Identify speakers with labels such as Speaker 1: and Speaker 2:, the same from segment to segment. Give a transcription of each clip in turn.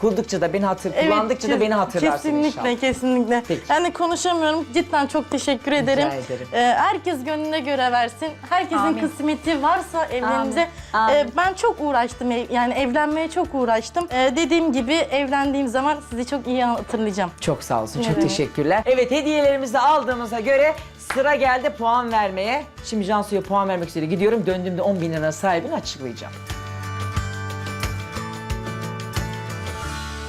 Speaker 1: Kurdukça da beni hatır, kullandıkça da
Speaker 2: kes-
Speaker 1: beni hatırlarsın
Speaker 2: Kesinlikle,
Speaker 1: inşallah.
Speaker 2: kesinlikle.
Speaker 1: Peki.
Speaker 2: Yani konuşamıyorum. Cidden çok teşekkür ederim.
Speaker 1: ederim.
Speaker 2: Ee, herkes gönlüne göre versin. Herkesin
Speaker 3: Amin.
Speaker 2: kısmeti varsa evlerinize.
Speaker 3: Amin.
Speaker 2: Ee, ben çok uğraştım. ev- Yani evlenmeye çok uğraştım. Ee, dediğim gibi evlendiğim zaman sizi çok iyi hatırlayacağım.
Speaker 1: Çok sağ olsun, çok
Speaker 2: Evet.
Speaker 1: teşekkürler. Evet, hediyelerimizi aldığımıza göre sıra geldi puan vermeye. Şimdi Cansu'ya puan vermek üzere gidiyorum. Döndüğümde 10 bin lira sahibini açıklayacağım.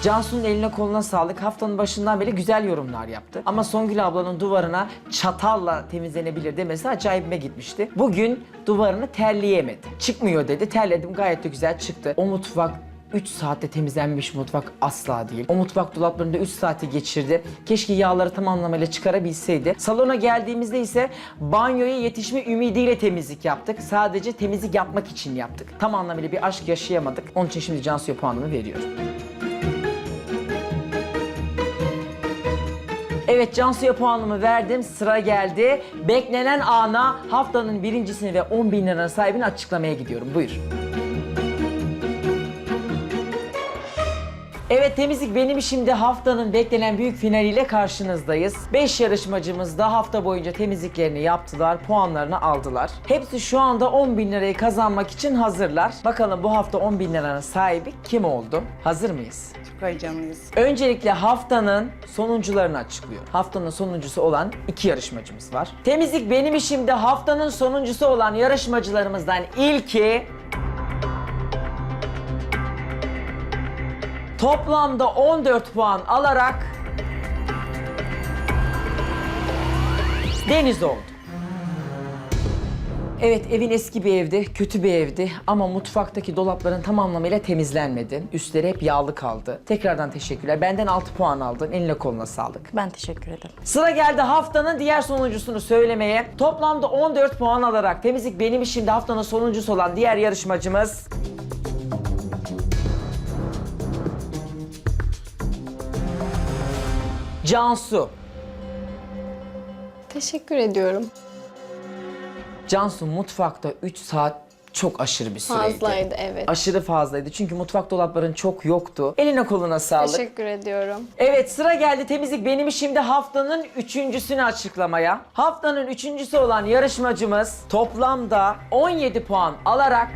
Speaker 1: Cansu'nun eline koluna sağlık. Haftanın başından beri güzel yorumlar yaptı. Ama Songül ablanın duvarına çatalla temizlenebilir demesi acayibime gitmişti. Bugün duvarını terleyemedi. Çıkmıyor dedi. Terledim gayet de güzel çıktı. O mutfak 3 saatte temizlenmiş mutfak asla değil. O mutfak dolaplarında 3 saati geçirdi. Keşke yağları tam anlamıyla çıkarabilseydi. Salona geldiğimizde ise banyoya yetişme ümidiyle temizlik yaptık. Sadece temizlik yapmak için yaptık. Tam anlamıyla bir aşk yaşayamadık. Onun için şimdi Cansu'ya puanımı veriyorum. Evet Cansu'ya puanımı verdim. Sıra geldi. Beklenen ana haftanın birincisini ve 10 bin liranın sahibini açıklamaya gidiyorum. Buyur. Evet temizlik benim işimde haftanın beklenen büyük finaliyle karşınızdayız. 5 yarışmacımız da hafta boyunca temizliklerini yaptılar, puanlarını aldılar. Hepsi şu anda 10 bin lirayı kazanmak için hazırlar. Bakalım bu hafta 10 bin liranın sahibi kim oldu? Hazır mıyız?
Speaker 4: Çok heyecanlıyız.
Speaker 1: Öncelikle haftanın sonuncularını açıklıyor. Haftanın sonuncusu olan iki yarışmacımız var. Temizlik benim işimde haftanın sonuncusu olan yarışmacılarımızdan ilki... Toplamda 14 puan alarak Deniz oldu. Evet evin eski bir evdi, kötü bir evdi ama mutfaktaki dolapların tam anlamıyla temizlenmedi. Üstleri hep yağlı kaldı. Tekrardan teşekkürler. Benden 6 puan aldın. Eline koluna sağlık.
Speaker 2: Ben teşekkür ederim.
Speaker 1: Sıra geldi haftanın diğer sonuncusunu söylemeye. Toplamda 14 puan alarak temizlik benim işimde haftanın sonuncusu olan diğer yarışmacımız... Cansu.
Speaker 5: Teşekkür ediyorum.
Speaker 1: Cansu mutfakta 3 saat çok aşırı bir süreydi.
Speaker 5: Fazlaydı evet.
Speaker 1: Aşırı fazlaydı çünkü mutfak dolapların çok yoktu. Eline koluna sağlık.
Speaker 5: Teşekkür ediyorum.
Speaker 1: Evet sıra geldi temizlik benim işimde haftanın üçüncüsünü açıklamaya. Haftanın üçüncüsü olan yarışmacımız toplamda 17 puan alarak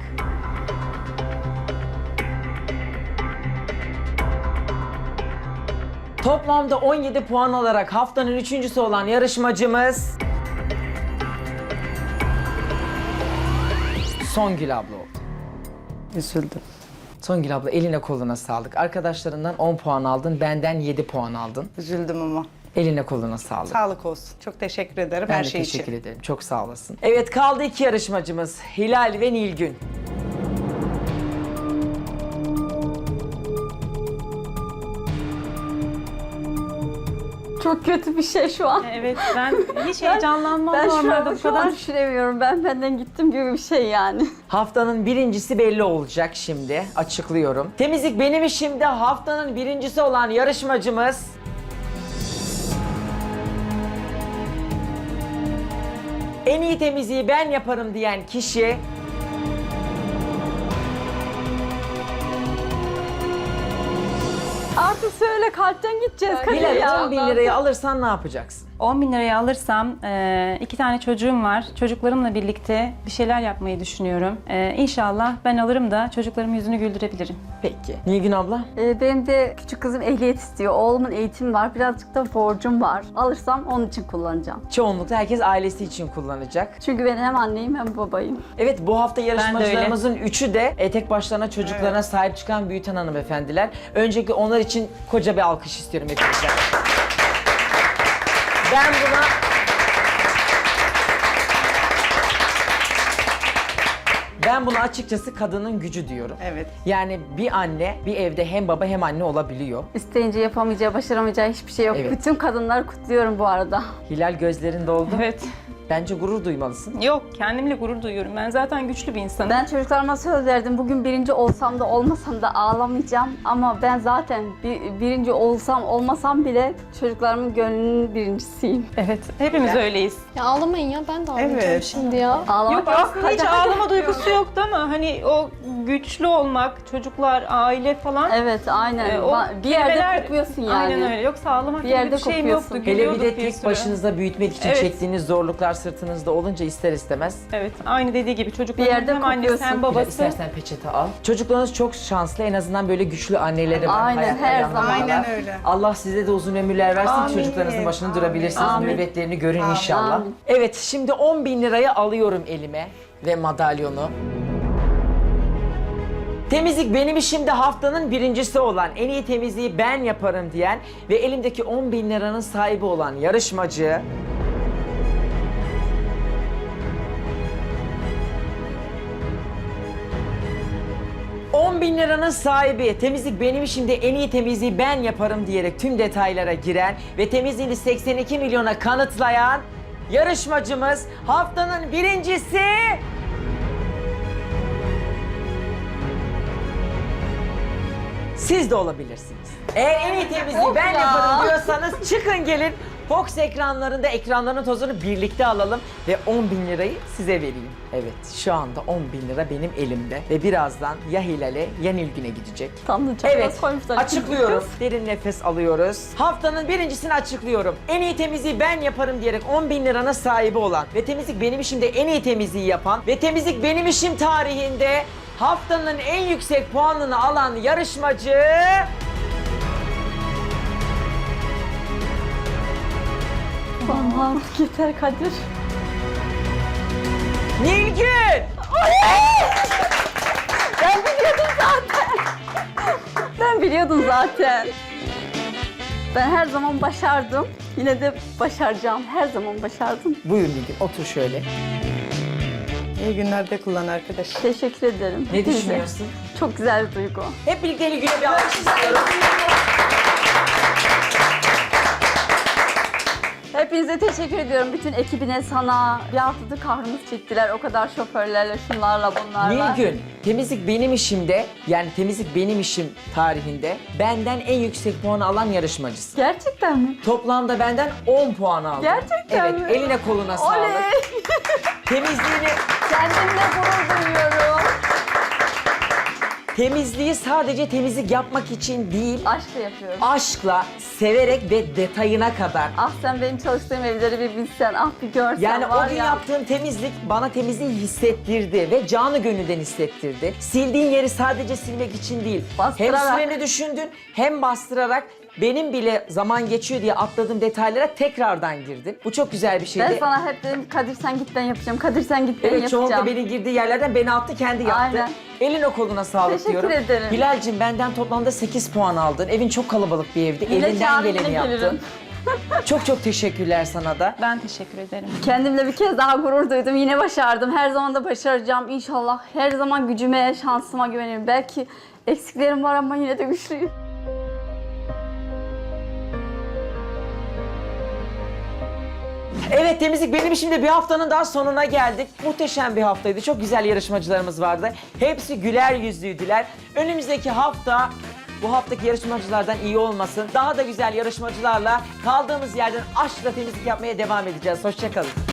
Speaker 1: Toplamda 17 puan alarak haftanın üçüncüsü olan yarışmacımız Songül abla oldu.
Speaker 4: Üzüldüm.
Speaker 1: Songül abla eline koluna sağlık. Arkadaşlarından 10 puan aldın, benden 7 puan aldın.
Speaker 4: Üzüldüm ama.
Speaker 1: Eline koluna sağlık.
Speaker 4: Sağlık olsun. Çok teşekkür ederim
Speaker 1: ben
Speaker 4: her
Speaker 1: de
Speaker 4: şey
Speaker 1: teşekkür
Speaker 4: için.
Speaker 1: ederim. Çok sağ olasın. Evet kaldı iki yarışmacımız. Hilal ve Nilgün.
Speaker 3: Çok kötü bir şey şu an.
Speaker 6: Evet ben hiç heyecanlanmam
Speaker 3: Ben şu
Speaker 6: normalde
Speaker 3: an,
Speaker 6: bu
Speaker 3: şu an
Speaker 6: kadar.
Speaker 3: düşünemiyorum. Ben benden gittim gibi bir şey yani.
Speaker 1: Haftanın birincisi belli olacak şimdi. Açıklıyorum. Temizlik benim işimde haftanın birincisi olan yarışmacımız... En iyi temizliği ben yaparım diyen kişi...
Speaker 3: Artık söyle kalpten gideceğiz. Kadir
Speaker 1: Hilal
Speaker 3: ya.
Speaker 1: 10 bin lirayı alırsan ne yapacaksın?
Speaker 6: 10 bin lirayı alırsam e, iki tane çocuğum var. Çocuklarımla birlikte bir şeyler yapmayı düşünüyorum. E, inşallah ben alırım da çocuklarımın yüzünü güldürebilirim.
Speaker 1: Peki. Nilgün abla?
Speaker 3: Ee, benim de küçük kızım ehliyet istiyor. Oğlumun eğitimi var. Birazcık da borcum var. Alırsam onun için kullanacağım.
Speaker 1: Çoğunlukla herkes ailesi için kullanacak.
Speaker 3: Çünkü ben hem anneyim hem babayım.
Speaker 1: Evet bu hafta yarışmacılarımızın üçü de e, tek başlarına çocuklarına sahip çıkan büyüten hanımefendiler. Öncelikle onlar için koca bir alkış istiyorum hepinizden. Ben buna... Ben buna açıkçası kadının gücü diyorum.
Speaker 4: Evet.
Speaker 1: Yani bir anne bir evde hem baba hem anne olabiliyor.
Speaker 3: İsteyince yapamayacağı, başaramayacağı hiçbir şey yok.
Speaker 1: Evet.
Speaker 3: Bütün kadınları kutluyorum bu arada.
Speaker 1: Hilal gözlerin doldu.
Speaker 6: Evet.
Speaker 1: Bence gurur duymalısın.
Speaker 6: Yok, kendimle gurur duyuyorum. Ben zaten güçlü bir insanım.
Speaker 3: Ben çocuklarıma söz verdim. Bugün birinci olsam da olmasam da ağlamayacağım. Ama ben zaten bir, birinci olsam olmasam bile çocuklarımın gönlünün birincisiyim.
Speaker 6: Evet, hepimiz öyleyiz.
Speaker 5: Ya ağlamayın ya ben de ağlayacağım
Speaker 4: Evet.
Speaker 5: şimdi ya.
Speaker 3: Ağlamak
Speaker 6: Yok
Speaker 3: yok.
Speaker 6: aslında hiç
Speaker 3: Hadi, hadi.
Speaker 6: ağlama duygusu yoktu ama hani o güçlü olmak, çocuklar, aile falan.
Speaker 3: Evet aynen.
Speaker 6: e, o
Speaker 3: bir yerde
Speaker 6: kelimeler-
Speaker 3: kopuyorsun yani.
Speaker 6: Aynen öyle. Yoksa ağlamak
Speaker 3: Bir
Speaker 6: gibi bir şeyim yoktu.
Speaker 1: Hele bir de tek
Speaker 6: sürü.
Speaker 1: başınızda büyütmek için
Speaker 6: Evet.
Speaker 1: çektiğiniz zorluklar sırtınızda olunca ister istemez.
Speaker 6: Evet, aynı dediği gibi çocukların
Speaker 3: Bir yerde
Speaker 6: hem annesi
Speaker 3: kopuyorsun.
Speaker 6: hem
Speaker 1: Babası. İstersen peçete al. Çocuklarınız çok şanslı. En azından böyle güçlü anneleri var.
Speaker 3: Aynen,
Speaker 1: hayatta
Speaker 3: her
Speaker 1: yanlarında.
Speaker 3: zaman.
Speaker 4: Aynen öyle.
Speaker 1: Allah size de uzun ömürler versin.
Speaker 4: Amin.
Speaker 1: Çocuklarınızın başını
Speaker 4: Amin.
Speaker 1: durabilirsiniz.
Speaker 3: Amin.
Speaker 1: Nöbetlerini görün
Speaker 4: Amin.
Speaker 1: inşallah.
Speaker 3: Amin.
Speaker 1: Evet şimdi 10 bin lirayı alıyorum elime ve madalyonu. Temizlik benim işimde haftanın birincisi olan, en iyi temizliği ben yaparım diyen ve elimdeki 10 bin liranın sahibi olan yarışmacı... ...10 bin liranın sahibi, temizlik benim işimde en iyi temizliği ben yaparım diyerek tüm detaylara giren ve temizliğini 82 milyona kanıtlayan yarışmacımız haftanın birincisi... Siz de olabilirsiniz. Eğer en iyi temizliği ben
Speaker 3: ya.
Speaker 1: yaparım diyorsanız çıkın gelin. Fox ekranlarında ekranların tozunu birlikte alalım ve 10 bin lirayı size vereyim. Evet şu anda 10 bin lira benim elimde ve birazdan ya Hilal'e ya Nilgün'e gidecek.
Speaker 3: Çok
Speaker 1: Evet,
Speaker 3: koymuşlar.
Speaker 1: açıklıyorum. Derin nefes alıyoruz. Haftanın birincisini açıklıyorum. En iyi temizliği ben yaparım diyerek 10 bin liranın sahibi olan ve temizlik benim işimde en iyi temizliği yapan ve temizlik benim işim tarihinde haftanın en yüksek puanını alan yarışmacı...
Speaker 3: Aman yeter Kadir.
Speaker 1: Nilgün!
Speaker 3: Ben biliyordum zaten. ben biliyordum zaten. Ben her zaman başardım. Yine de başaracağım. Her zaman başardım.
Speaker 1: Buyur Nilgün otur şöyle.
Speaker 4: İyi günlerde kullan arkadaş.
Speaker 3: Teşekkür ederim.
Speaker 1: Ne
Speaker 3: Hepinize.
Speaker 1: düşünüyorsun?
Speaker 3: Çok güzel bir duygu.
Speaker 1: Hep birlikte Nilgün'e bir alkış istiyorum.
Speaker 3: Hepinize teşekkür ediyorum. Bütün ekibine, sana. Bir haftadır kahrımız çektiler. O kadar şoförlerle, şunlarla, bunlarla.
Speaker 1: Nilgün, temizlik benim işimde, yani temizlik benim işim tarihinde benden en yüksek puanı alan yarışmacısın.
Speaker 3: Gerçekten mi?
Speaker 1: Toplamda benden 10 puan aldın.
Speaker 3: Gerçekten
Speaker 1: evet,
Speaker 3: mi?
Speaker 1: eline koluna sağlık.
Speaker 3: Oley!
Speaker 1: Temizliğini,
Speaker 3: Kendimle gurur duyuyorum.
Speaker 1: Temizliği sadece temizlik yapmak için değil,
Speaker 3: Aşkla yapıyorum.
Speaker 1: aşkla, severek ve detayına kadar.
Speaker 3: Ah sen benim çalıştığım evleri bir bilsen, ah bir görsen
Speaker 1: Yani
Speaker 3: var
Speaker 1: o gün
Speaker 3: ya.
Speaker 1: yaptığın temizlik bana temizliği hissettirdi ve canı gönülden hissettirdi. Sildiğin yeri sadece silmek için değil. Hem
Speaker 3: Bastırarak.
Speaker 1: sileni düşündün hem bastırarak benim bile zaman geçiyor diye atladığım detaylara tekrardan girdin. Bu çok güzel bir şeydi.
Speaker 3: Ben sana hep dedim Kadir sen git ben yapacağım, Kadir sen git ben
Speaker 1: Evet
Speaker 3: yapacağım.
Speaker 1: çoğunlukla benim girdiği yerlerden beni attı kendi yaptı.
Speaker 3: Aynen.
Speaker 1: Eline koluna sağlık
Speaker 3: Teşekkür
Speaker 1: diyorum.
Speaker 3: ederim.
Speaker 1: Hilal'cim benden toplamda 8 puan aldın. Evin çok kalabalık bir evdi.
Speaker 3: Yine
Speaker 1: Elinden geleni yaptın.
Speaker 3: gelirim.
Speaker 1: çok çok teşekkürler sana da.
Speaker 6: Ben teşekkür ederim.
Speaker 3: Kendimle bir kez daha gurur duydum. Yine başardım. Her zaman da başaracağım inşallah. Her zaman gücüme, şansıma güvenirim. Belki eksiklerim var ama yine de güçlüyüm.
Speaker 1: Evet temizlik benim işimde bir haftanın daha sonuna geldik. Muhteşem bir haftaydı. Çok güzel yarışmacılarımız vardı. Hepsi güler yüzlüydüler. Önümüzdeki hafta bu haftaki yarışmacılardan iyi olmasın. Daha da güzel yarışmacılarla kaldığımız yerden aşkla temizlik yapmaya devam edeceğiz. Hoşçakalın.